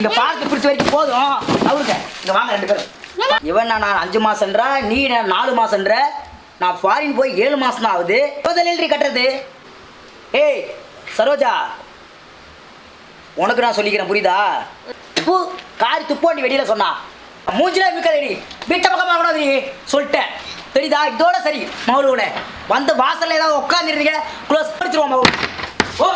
இங்க பார்த்து பிடிச்ச வரைக்கும் போதும். அவருங்க இங்க வாங்க ரெண்டு பேரும். இவன் நான் நான் அஞ்சு மாசம்ன்ற நீ நாலு மாசம்ன்ற. நான் ஃபாரின் போய் ஏழு மாசம் தான் ஆகுது முதல் கட்டுறது. ஏய் சரோஜா. உனக்கு நான் சொல்லிக்கிறேன் புரியுதா? துப்பு காரி துப்போண்டி வெளியில சொன்னா. மூஞ்சில மிக்கதடி வீட்டை பக்கமாக கூடாது நீ சொல்லிட்டேன். தெரியுதா? இதோட சரி மகளோட வந்து வாசல்ல ஏதாவது உட்காந்துருந்தீங்க க்ளோஸ் படிச்சிருவோம் மகள் ஓ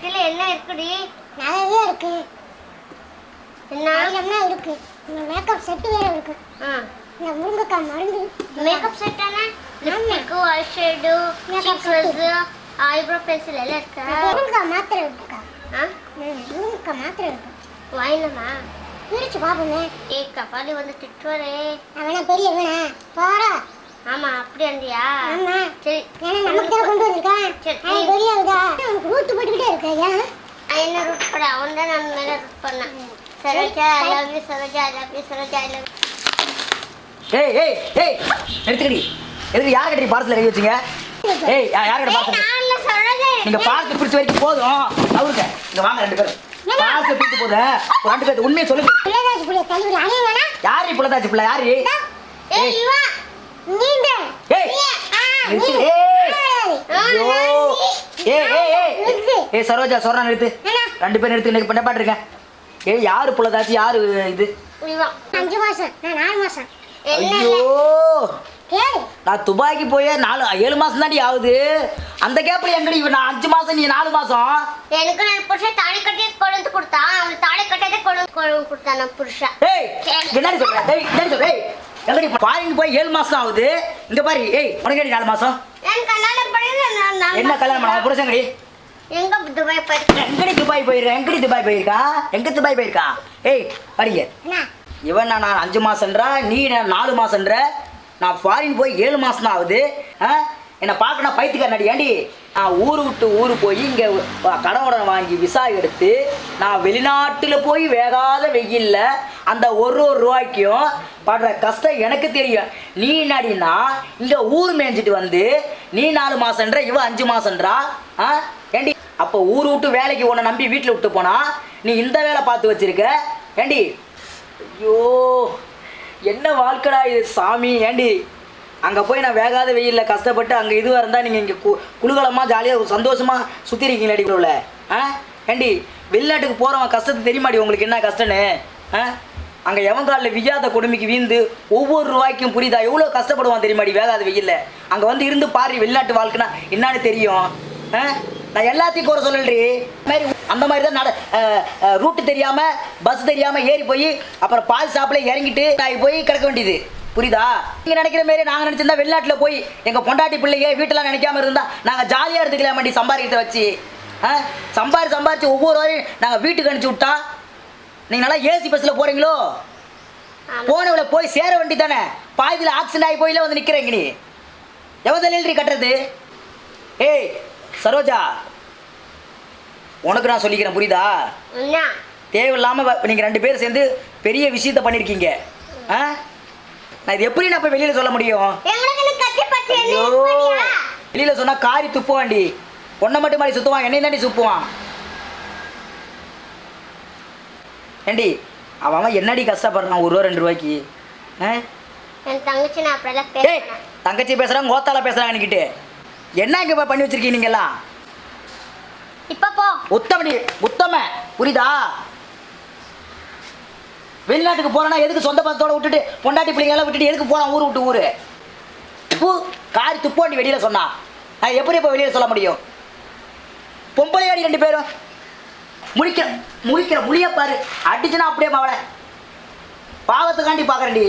பெட்டில என்ன இருக்குடி. நிறைய இருக்கு. என்ன இருக்கு. இந்த மேக்கப் செட்டு வேற இருக்கு. இந்த முருங்கைக்காய் மருந்து. மேக்கப் செட் தானே? Lipstick eye shade sequins eyebrow pencil எல்லாம் இருக்கா? முருங்கைக்காய் மாத்திரை ம், முருங்கைக்காய் மாத்திரை இருக்கு. வாங்கினமா பிரிச்சு பாப்போமே. ஏ கபாலி வந்து திட்டுவாரே. அவனா பெரிய வேணா போறா ஆமா அப்படி அந்தியா ஆமா. சரி. கொண்டு வந்திருக்கான் சரி. அவன் பெரிய ஆகுதா அவனுக்கு ஏன் என்ன ரூட் பண்ண அவன் தான் நம்ம மேல ரூட் பண்ணான். Saroja I love you Saroja I love you Saroja I love ஏய் ஏய் ஏய் எடுத்துக்கடி எதுக்கு யார் கட்டி பார்சல் கை வச்சீங்க? ஏய் யார் கட்டி பார்சல் நான் நீங்க பார்த்து பிடிச்ச வரைக்கும் போதும். அவருங்க இங்க வாங்க ரெண்டு பேரும். பார்சல் பிடிச்சு போத. ஒரு ரெண்டு பேர் உண்மையை சொல்லுங்க பிள்ளைதாச்சு பிள்ளை தள்ளுவி அணைய வேணா யாரு புள்ளதாச்சு பிள்ளை? யாரு ஏய் இவா நீந்த ஏய். ஏய். ஏய் ஏய். ஏய் ஏய் சரோஜா சொல்றா நிறுத்து என்ன? ரெண்டு பேரும் நிறுத்து எனக்கு பண்ண பாட்டுருக்கேன் ஏய் யாரு புள்ளதாச்சு யாரு இது? அஞ்சு மாசம். நான் நாலு மாசம். என்ன? ஐயோ! நான் துபாய்க்கு போய் நாலு ஏழு மாசம் தாண்டி ஆகுது. அந்த கேப்ல எங்கடி நான் அஞ்சு மாசம் நீ நாலு மாசம்? எனக்கு நான் புருஷன் தாலி கட்டி கொண்டு வந்து கொடுத்தான் அவனுக்கு தாலி கட்டாதே கொண்டு வந்து கொடுத்தான் நான் புருஷன். ஏய் என்னடி சொல்ற? டேய் என்னடி சொல்ற? ஏய் எங்கடி ஃபாரின் போய் ஏழு மாசம் ஆகுது. இங்க பாரு ஏய் உனக்கு நாலு மாசம்? நான் கல்யாணம் பண்ணி? நான் நாலு எங்க துபாய் போயிருக்கேன் எங்கடி துபாய் போயிருக்க? எங்கடி துபாய் போயிருக்கா? எங்க துபாய் போயிருக்கா? ஏய் படிங்க இவன் நான் அஞ்சு மாசம்ன்றா நீ நான் நாலு மாசம்ன்ற. நான் ஃபாரின் போய் ஏழு மாசம் தான் ஆகுது என்னை பார்க்கணும் பைத்தியக்கார நடி ஏண்டி? நான் ஊர் விட்டு ஊர் போய் இங்கே கடவுடன் வாங்கி விசா எடுத்து நான் வெளிநாட்டில் போய் வேகாத வெயில்ல அந்த ஒரு ஒரு ரூபாய்க்கும் படுற கஷ்டம் எனக்கு தெரியும். நீ நடினா இங்கே ஊர் மேய்ஞ்சிட்டு வந்து நீ நாலு மாசம்ன்ற இவ அஞ்சு மாசம்ன்றா? ஆ? ஏண்டி அப்போ ஊர் விட்டு வேலைக்கு உன்னை நம்பி வீட்டில் விட்டு போனா நீ இந்த வேலை பார்த்து வச்சிருக்க? ஏண்டி? ஐயோ என்ன வாழ்க்கடா இது சாமி ஏண்டி? அங்கே போய் நான் வேகாத வெயிலில் கஷ்டப்பட்டு அங்கே இதுவாக இருந்தால் நீங்கள் இங்கே கு குழுகலமாக ஜாலியாக சந்தோஷமாக சுற்றி இருக்கீங்களா ஆ? ஏண்டி வெளிநாட்டுக்கு போகிறவன் கஷ்டத்தை தெரியுமாடி உங்களுக்கு என்ன கஷ்டன்னு ஆ? அங்கே எவன் காலில் விஜயாத கொடுமைக்கு வீந்து ஒவ்வொரு ரூபாய்க்கும் புரியுதா எவ்வளோ கஷ்டப்படுவான் தெரியுமாடி வேகாத வெயிலில்? அங்கே வந்து இருந்து பாரு வெளிநாட்டு வாழ்க்கைனா என்னன்னு தெரியும். ஆ? நான் எல்லாத்தையும் கூற சொல்லல்றி மாதிரி அந்த மாதிரி தான் நட ரூட்டு தெரியாமல் பஸ் தெரியாமல் ஏறி போய் அப்புறம் பால் ஷாப்பில் இறங்கிட்டு நான் போய் கிடக்க வேண்டியது. புரியுதா? நீங்கள் நினைக்கிற மாரி நாங்கள் நினச்சிருந்தா வெளிநாட்டில் போய் எங்கள் பொண்டாட்டி பிள்ளைங்க வீட்டெல்லாம் நினைக்காம இருந்தா நாங்கள் ஜாலியாக இருந்துக்கலாம் மாட்டி சம்பாதிக்கிறத வச்சு. ஆ? சம்பாரி சம்பாரிச்சு ஒவ்வொரு வாரம் நாங்கள் வீட்டுக்கு அனுப்பிச்சி விட்டா நீங்கள் நல்லா ஏசி பஸ்ஸில் போகிறீங்களோ போனவள போய் சேர வேண்டி தானே பாதியில் ஆக்சிடென்ட் ஆகி போயில வந்து நிற்கிறீங்க நீ. எவ்வளோ நில்றி கட்டுறது? ஏய் சரோஜா உனக்கு நான் சொல்லிக்கிறேன் புரியுதா? தேவையில்லாமல் நீங்கள் ரெண்டு பேரும் சேர்ந்து பெரிய விஷயத்த பண்ணியிருக்கீங்க ஆ? நான் இது எப்படி நான் போய் வெளியில் சொல்ல முடியும்? வெளியில் சொன்னால் காரி துப்புவாண்டி ஒன்றை மட்டும் மாதிரி சுற்றுவான் என்னை தாண்டி சுப்புவான். ஏண்டி அவன் என்னடி கஷ்டப்படுறான் ஒரு ரூபா ரெண்டு ரூபாய்க்கு? தங்கச்சி நான் தங்கச்சி பேசுகிறாங்க கோத்தால பேசுகிறாங்க என்கிட்ட. என்ன இங்கே பண்ணி வச்சிருக்கீங்க நீங்கெல்லாம்? இப்ப போ. உத்தமடி உத்தம புரியுதா? வெளிநாட்டுக்கு போறேன்னா எதுக்கு சொந்த பந்தத்தோட விட்டுட்டு பொண்டாட்டி பிள்ளைங்க எல்லாம் விட்டுட்டு எதுக்கு போறான் ஊர் விட்டு ஊரு? துப்பு காரி துப்போண்டி வெளியில சொன்னா. நான் எப்படி இப்போ வெளியில சொல்ல முடியும்? பொம்பளையாடி ரெண்டு பேரும். முழிக்கிற முழிக்கிற முழிய பாரு. அடிச்சுனா அப்படியே அவளை பாவத்துக்காண்டி பார்க்கறேன்டி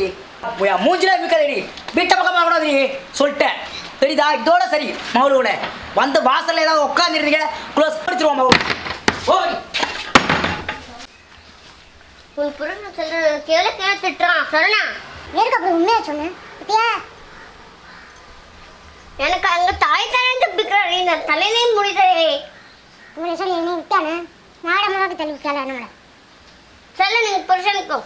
மூஞ்சில மிக்கதடி வீட்டை பக்கமாக கூடாது நீ சொல்லிட்டேன். சரிதா இதோட சரி. மகளோட வந்து வாசல்ல ஏதாவது உட்காந்துருந்தீங்க க்ளோஸ் படிச்சிருவோம் மகள் ஓய். உன் புருஷன் சொல்றது கேளு கேளு திட்டுறான் சொல்லணா எதுக்கு அப்படி உண்மையா சொன்னேன் பத்தியா? எனக்கு அங்க தாய் தலைந்து பிக்கிறாடி இந்த தலையிலையும் முடிதே உங்களை சொல்லி என்னை விட்டானே? நாடமாக தள்ளி விட்டாளா நம்மளை சொல்ல நீங்க புருஷனுக்கும்.